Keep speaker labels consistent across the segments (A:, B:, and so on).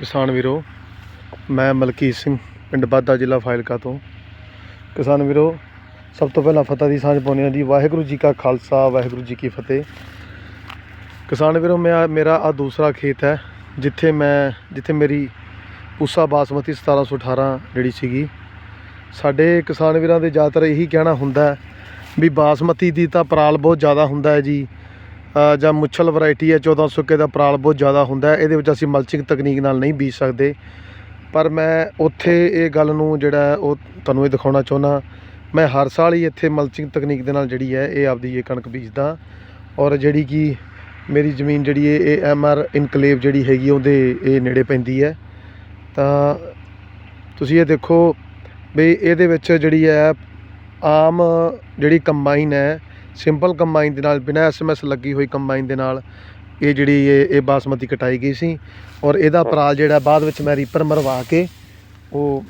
A: ਕਿਸਾਨ ਵੀਰੋ, ਮੈਂ ਮਲਕੀਤ ਸਿੰਘ, ਪਿੰਡ ਬਾਦਾ ਜ਼ਿਲ੍ਹਾ ਫਾਇਲਕਾ ਤੋਂ। ਕਿਸਾਨ ਵੀਰੋ, ਸਭ ਤੋਂ ਪਹਿਲਾਂ ਫਤਿਹ ਦੀ ਸਾਂਝ ਪਾਉਂਦੇ ਹਾਂ ਜੀ। ਵਾਹਿਗੁਰੂ ਜੀ ਕਾ ਖਾਲਸਾ, ਵਾਹਿਗੁਰੂ ਜੀ ਕੀ ਫਤਿਹ। ਕਿਸਾਨ ਵੀਰੋ, ਮੈਂ ਮੇਰਾ ਆ ਦੂਸਰਾ ਖੇਤ ਹੈ, ਜਿੱਥੇ ਮੈਂ ਜਿੱਥੇ ਮੇਰੀ ਪੂਸਾ ਬਾਸਮਤੀ 1718 ਜਿਹੜੀ ਸੀਗੀ। ਸਾਡੇ ਕਿਸਾਨ ਵੀਰਾਂ ਦੇ ਜ਼ਿਆਦਾਤਰ ਇਹੀ ਕਹਿਣਾ ਹੁੰਦਾ ਵੀ ਬਾਸਮਤੀ ਦੀ ਤਾਂ ਪਰਾਲ ਬਹੁਤ ਜ਼ਿਆਦਾ ਹੁੰਦਾ ਹੈ ਜੀ। ਜਾਂ ਮੁੱਛਲ ਵੈਰਾਈਟੀ ਹੈ 1400 ਕੇ ਦਾ ਪਰਾਲ ਬਹੁਤ ਜ਼ਿਆਦਾ ਹੁੰਦਾ ਇਹਦੇ ਵਿੱਚ ਅਸੀਂ ਮਲਚਿੰਗ ਤਕਨੀਕ ਨਾਲ ਨਹੀਂ ਬੀਜ ਸਕਦੇ। ਪਰ ਮੈਂ ਉੱਥੇ ਇਹ ਗੱਲ ਨੂੰ ਜਿਹੜਾ ਉਹ ਤੁਹਾਨੂੰ ਇਹ ਦਿਖਾਉਣਾ ਚਾਹੁੰਦਾ। ਮੈਂ ਹਰ ਸਾਲ ਹੀ ਇੱਥੇ ਮਲਚਿੰਗ ਤਕਨੀਕ ਦੇ ਨਾਲ ਜਿਹੜੀ ਹੈ, ਇਹ ਆਪਦੀ ਇਹ ਕਣਕ ਬੀਜਦਾ। ਔਰ ਜਿਹੜੀ ਕਿ ਮੇਰੀ ਜ਼ਮੀਨ ਜਿਹੜੀ ਹੈ, ਇਹ ਐਮ ਆਰ ਇਨਕਲੇਵ ਜਿਹੜੀ ਹੈਗੀ ਉਹਦੇ ਇਹ ਨੇੜੇ ਪੈਂਦੀ ਹੈ। ਤਾਂ ਤੁਸੀਂ ਇਹ ਦੇਖੋ ਵੀ ਇਹਦੇ ਵਿੱਚ ਜਿਹੜੀ ਹੈ, ਆਮ ਜਿਹੜੀ ਕੰਬਾਈਨ ਹੈ ਸਿੰਪਲ ਕੰਬਾਈਨ ਦੇ ਨਾਲ ਬਿਨਾਂ ਐਸਐਮਐਸ ਲੱਗੀ ਹੋਈ ਕੰਬਾਈਨ ਦੇ ਨਾਲ ਇਹ ਜਿਹੜੀ ਇਹ ਇਹ ਬਾਸਮਤੀ ਕਟਾਈ ਗਈ ਸੀ ਔਰ ਇਹਦਾ ਪਰਾਲ ਜਿਹੜਾ ਬਾਅਦ ਵਿੱਚ ਮੈਂ ਰੀਪਰ ਮਰਵਾ ਕੇ ਉਹ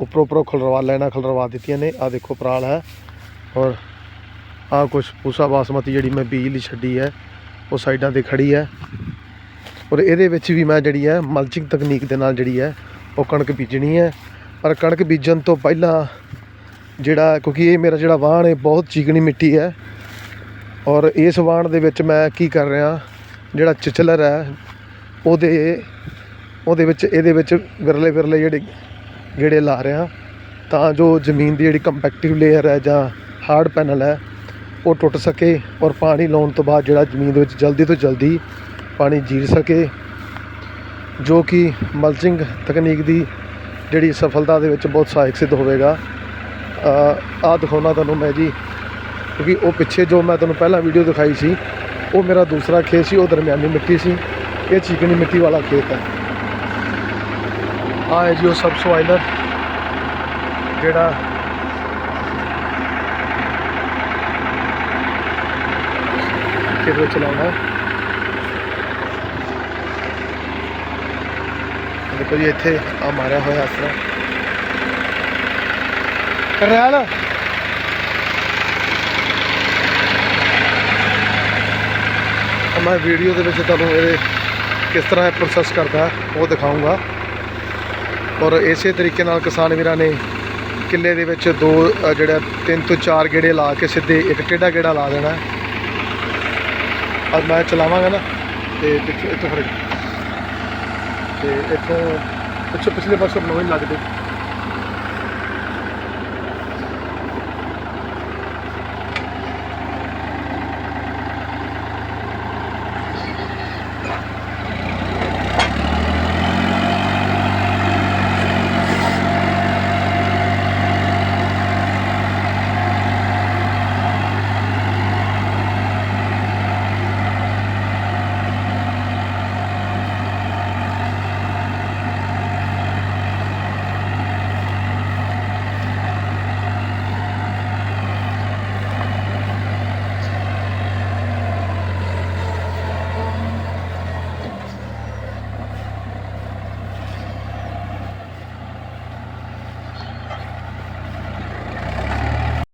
A: ਉੱਪਰੋਂ ਉੱਪਰੋਂ ਖਲਰਵਾ ਲੈਣਾ ਖਲਰਵਾ ਦਿੱਤੀਆਂ ਨੇ। ਆ ਦੇਖੋ ਪਰਾਲ ਹੈ ਔਰ ਆ ਕੁਝ ਪੂਸਾ ਬਾਸਮਤੀ ਜਿਹੜੀ ਮੈਂ ਬੀਜ ਲਈ ਛੱਡੀ ਹੈ ਉਹ ਸਾਈਡਾਂ ਤੇ ਖੜੀ ਹੈ ਔਰ ਇਹਦੇ ਵਿੱਚ ਵੀ ਮੈਂ ਜਿਹੜੀ ਹੈ ਮਲਚਿੰਗ ਤਕਨੀਕ ਦੇ ਨਾਲ ਜਿਹੜੀ ਹੈ ਉਹ ਕਣਕ ਬੀਜਣੀ ਹੈ। ਪਰ ਕਣਕ ਬੀਜਣ ਤੋਂ ਪਹਿਲਾਂ ਜਿਹੜਾ ਕਿਉਂਕਿ ਇਹ ਮੇਰਾ ਜਿਹੜਾ ਵਾਹਣ ਹੈ ਬਹੁਤ ਚੀਕਣੀ ਮਿੱਟੀ ਹੈ। ਔਰ ਇਸ ਵਾਹਣ ਦੇ ਵਿੱਚ ਮੈਂ ਕੀ ਕਰ ਰਿਹਾ, ਜਿਹੜਾ ਚਿਚਲਰ ਹੈ, ਉਹਦੇ ਉਹਦੇ ਵਿੱਚ, ਇਹਦੇ ਵਿੱਚ ਵਿਰਲੇ ਵਿਰਲੇ ਜਿਹੜੇ, ਗੇੜੇ ਲਾ ਰਿਹਾ। ਤਾਂ ਜੋ ਜ਼ਮੀਨ ਦੀ ਜਿਹੜੀ ਕੰਪੈਕਟਿਵ ਲੇਅਰ ਹੈ ਜਾਂ ਹਾਰਡ ਪੈਨਲ ਹੈ, ਉਹ ਟੁੱਟ ਸਕੇ ਔਰ ਪਾਣੀ ਲਾਉਣ ਤੋਂ ਬਾਅਦ ਜਿਹੜਾ ਜ਼ਮੀਨ ਦੇ ਵਿੱਚ ਜਲਦੀ ਤੋਂ ਜਲਦੀ ਪਾਣੀ ਜੀਰ ਸਕੇ, ਜੋ ਕਿ ਮਲਚਿੰਗ ਤਕਨੀਕ ਦੀ ਜਿਹੜੀ ਸਫਲਤਾ ਦੇ ਵਿੱਚ ਬਹੁਤ ਸਹਾਇਕ ਸਿੱਧ ਹੋਵੇਗਾ। ਆ ਦਿਖਾਉਣਾ ਤੁਹਾਨੂੰ ਮੈਂ ਜੀ। ਕਿਉਂਕਿ ਉਹ ਪਿੱਛੇ ਜੋ ਮੈਂ ਤੁਹਾਨੂੰ ਪਹਿਲਾਂ ਵੀਡੀਓ ਦਿਖਾਈ ਸੀ, ਉਹ ਮੇਰਾ ਦੂਸਰਾ ਖੇਤ ਸੀ, ਉਹ ਦਰਮਿਆਨੀ ਮਿੱਟੀ ਸੀ। ਇਹ ਚੀਕਣੀ ਮਿੱਟੀ ਵਾਲਾ ਖੇਤ ਹੈ। ਆ ਹੈ ਜੀ ਉਹ ਸਬ ਸੋਇਲਰ ਜਿਹੜਾ ਖੇਤ ਵਿੱਚ ਚਲਾਉਣਾ ਦੇਖੋ ਜੀ, ਇੱਥੇ ਆ ਮਾਰਿਆ ਹੋਇਆ ਅਸਰਾ ਕਰਨੈਲ ਮੈਂ ਵੀਡੀਓ ਦੇ ਵਿੱਚ ਤੁਹਾਨੂੰ ਇਹ ਕਿਸ ਤਰ੍ਹਾਂ ਇਹ ਪ੍ਰੋਸੈਸ ਕਰਦਾ ਉਹ ਦਿਖਾਊਂਗਾ। ਔਰ ਇਸੇ ਤਰੀਕੇ ਨਾਲ ਕਿਸਾਨ ਵੀਰਾਂ ਨੇ ਕਿੱਲੇ ਦੇ ਵਿੱਚ ਦੋ ਅ, ਜਿਹੜਾ ਤਿੰਨ ਤੋਂ ਚਾਰ ਗੇੜੇ ਲਾ ਕੇ ਸਿੱਧੇ ਇੱਕ ਟੇਢਾ ਗੇੜਾ ਲਾ ਦੇਣਾ। ਅੱਜ ਮੈਂ ਚਲਾਵਾਂਗਾ ਨਾ ਤੇ ਪਿੱਛੇ ਇੱਥੋਂ ਫਿਰ ਤੇ ਇੱਥੋਂ ਪਿੱਛੇ ਪਿਛਲੇ ਪਾਸੇ ਬਣਾਉਣ ਲੱਗਦੇ